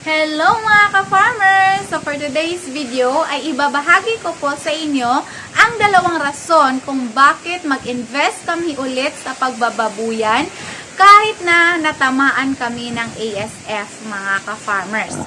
Hello mga ka-farmers! So for today's video ay ibabahagi ko po sa inyo ang dalawang rason kung bakit mag-invest kami ulit sa pagbababuyan kahit na natamaan kami ng ASF mga ka-farmers.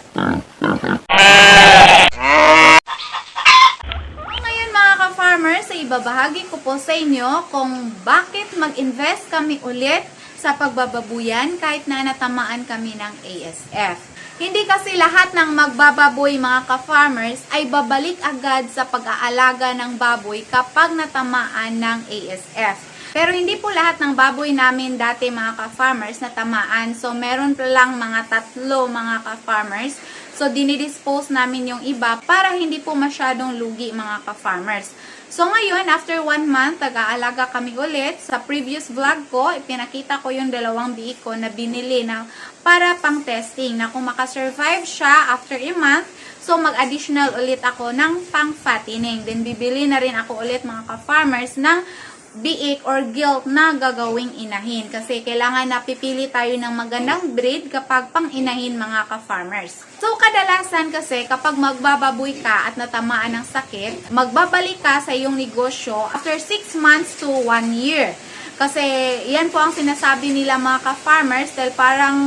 Ngayon mga ka-farmers, ay ibabahagi ko po sa inyo kung bakit mag-invest kami ulit sa pagbababuyan kahit na natamaan kami ng ASF. Hindi kasi lahat ng magbababoy mga ka-farmers ay babalik agad sa pag-aalaga ng baboy kapag natamaan ng ASF. Pero hindi po lahat ng baboy namin dati mga ka-farmers natamaan. So meron pa lang mga tatlo mga ka-farmers. So dinidispose namin yung iba para hindi po masyadong lugi mga ka-farmers. So ngayon, after one month, nag-aalaga kami ulit. Sa previous vlog ko, ipinakita ko yung dalawang biik ko na binili na para pang testing na kung makasurvive siya after a month, so mag-additional ulit ako ng pang fattening. Then bibili na rin ako ulit mga ka-farmers ng biik or gilt na gagawing inahin. Kasi kailangan napipili tayo ng magandang breed kapag pang inahin mga ka-farmers. So, kadalasan kasi kapag magbababoy ka at natamaan ng sakit, magbabalik ka sa iyong negosyo after 6 months to 1 year. Kasi yan po ang sinasabi nila mga ka-farmers dahil parang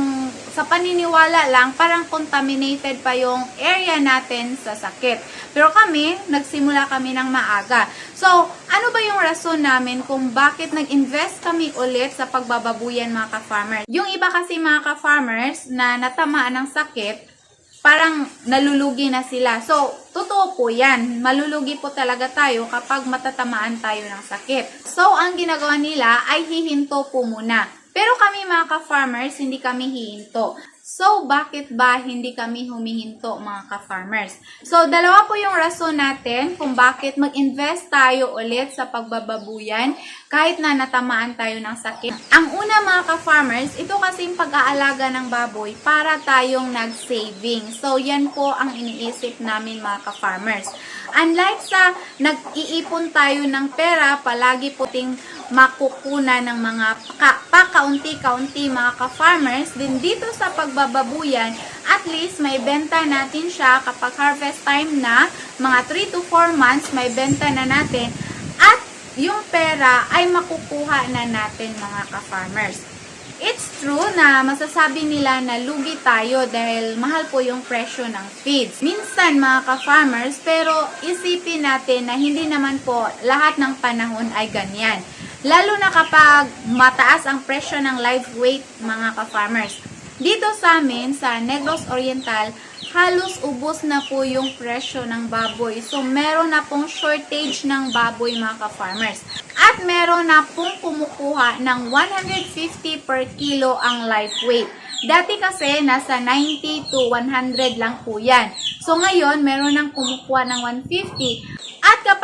sa paniniwala lang, parang contaminated pa yung area natin sa sakit. Pero kami, nagsimula kami ng maaga. So, ano ba yung rason namin kung bakit nag-invest kami ulit sa pagbababuyan mga ka-farmers? Yung iba kasi mga ka-farmers na natamaan ng sakit, parang nalulugi na sila. So, totoo po yan. Malulugi po talaga tayo kapag matatamaan tayo ng sakit. So, ang ginagawa nila ay hihinto po muna. Pero kami mga ka-farmers, hindi kami hihinto. So, bakit ba hindi kami humihinto mga ka-farmers? So, dalawa po yung rason natin kung bakit mag-invest tayo ulit sa pagbababuyan kahit na natamaan tayo ng sakit. Ang una mga ka-farmers, ito kasi yung pag-aalaga ng baboy para tayong nag-saving. So, yan po ang iniisip namin mga ka-farmers. Unlike sa nag-iipon tayo ng pera, palagi po ting makukunan ng mga pa- pakaunti-kaunti mga ka-farmers, din dito sa pagbababuyan, at least may benta natin siya kapag harvest time na, mga 3 to 4 months, may benta na natin, at yung pera ay makukuha na natin mga ka-farmers. It's true na masasabi nila na lugi tayo dahil mahal po yung presyo ng feeds. Minsan mga ka-farmers, pero isipin natin na hindi naman po lahat ng panahon ay ganyan. Lalo na kapag mataas ang presyo ng live weight mga ka-farmers. Dito sa amin, sa Negros Oriental, halos ubos na po yung presyo ng baboy. So, meron na pong shortage ng baboy mga ka-farmers. At meron na pong kumukuha ng 150 per kilo ang live weight. Dati kasi, nasa 90 to 100 lang po yan. So, ngayon, meron nang kumukuha ng 150.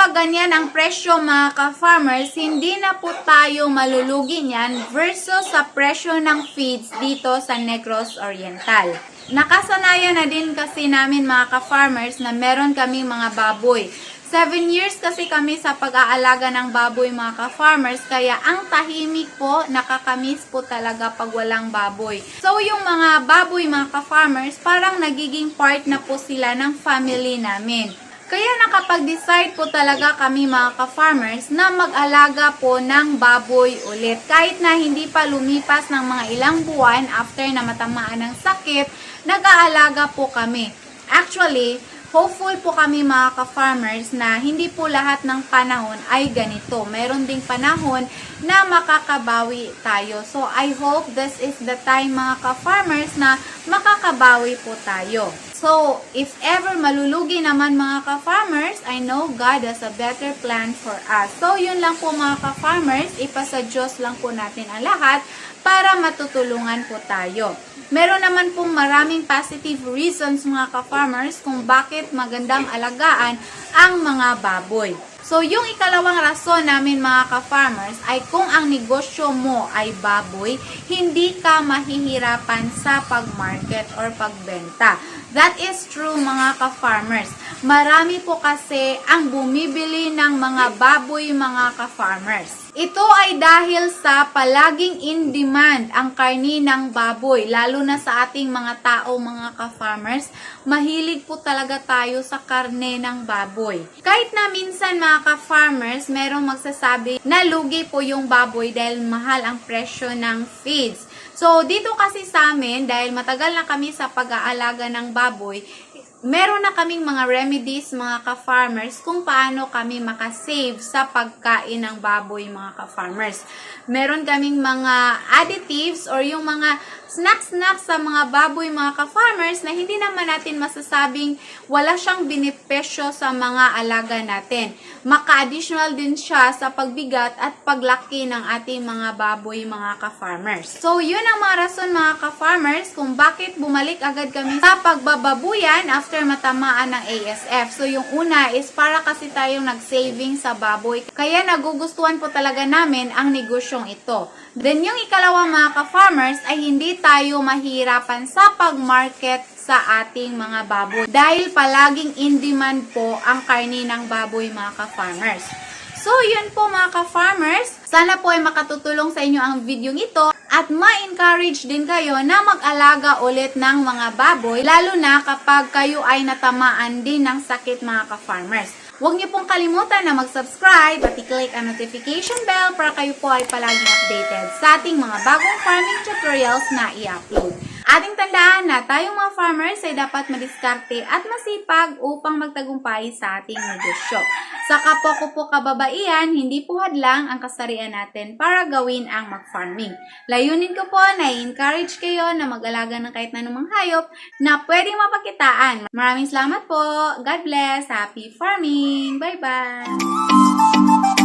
Kapag ganyan ang presyo mga ka-farmers, hindi na po tayo malulugi niyan versus sa presyo ng feeds dito sa Negros Oriental. Nakasanayan na din kasi namin mga ka-farmers na meron kaming mga baboy. 7 years kasi kami sa pag-aalaga ng baboy mga ka-farmers, kaya ang tahimik po, nakakamiss po talaga pag walang baboy. So yung mga baboy mga ka-farmers, parang nagiging part na po sila ng family namin. Kaya nakapag-decide po talaga kami mga ka-farmers na mag-alaga po ng baboy ulit. Kahit na hindi pa lumipas ng mga ilang buwan after na matamaan ng sakit, nag-aalaga po kami. Actually, hopeful po kami mga ka-farmers na hindi po lahat ng panahon ay ganito. Meron ding panahon na makakabawi tayo. So, I hope this is the time mga ka-farmers na makakabawi po tayo. So, if ever malulugi naman mga ka-farmers, I know God has a better plan for us. So, yun lang po mga ka-farmers, ipasa Diyos lang po natin ang lahat para matutulungan po tayo. Meron naman pong maraming positive reasons mga ka-farmers kung bakit magandang alagaan ang mga baboy. So, yung ikalawang rason namin mga ka-farmers ay kung ang negosyo mo ay baboy, hindi ka mahihirapan sa pag-market or pagbenta. That is true mga ka-farmers. Marami po kasi ang bumibili ng mga baboy mga ka-farmers. Ito ay dahil sa palaging in demand ang karni ng baboy, lalo na sa ating mga tao, mga ka-farmers. Mahilig po talaga tayo sa karne ng baboy. Kahit na minsan mga ka-farmers, merong magsasabi na lugi po yung baboy dahil mahal ang presyo ng feeds. So, dito kasi sa amin, dahil matagal na kami sa pag-aalaga ng baboy, meron na kaming mga remedies, mga ka-farmers, kung paano kami makasave sa pagkain ng baboy, mga ka-farmers. Meron kaming mga additives or yung mga snacks-snacks sa mga baboy, mga ka-farmers, na hindi naman natin masasabing wala siyang benepisyo sa mga alaga natin. Maka-additional din siya sa pagbigat at paglaki ng ating mga baboy, mga ka-farmers. So, yun ang mga rason, mga ka-farmers, kung bakit bumalik agad kami sa pagbababuyan after matamaan ng ASF. So, yung una is para kasi tayong nag-saving sa baboy. Kaya nagugustuhan po talaga namin ang negosyong ito. Then, yung ikalawa mga ka-farmers ay hindi tayo mahirapan sa pag-market sa ating mga baboy. Dahil palaging in demand po ang karni ng baboy mga ka-farmers. So, yun po mga ka-farmers. Sana po ay makatutulong sa inyo ang video ito at ma-encourage din kayo na mag-alaga ulit ng mga baboy, lalo na kapag kayo ay natamaan din ng sakit mga ka-farmers. Huwag niyo pong kalimutan na mag-subscribe at i-click ang notification bell para kayo po ay palaging updated sa ating mga bagong farming tutorials na i-upload. Ating tandaan na tayong mga farmers ay dapat madiskarte at masipag upang magtagumpay sa ating negosyo. Sa kapwa ko po kababaihan, hindi po hadlang ang kasarian natin para gawin ang mag-farming. Layunin ko po na i-encourage kayo na mag-alaga ng kahit na anumang hayop na pwedeng mapakitaan. Maraming salamat po. God bless. Happy farming. Bye-bye.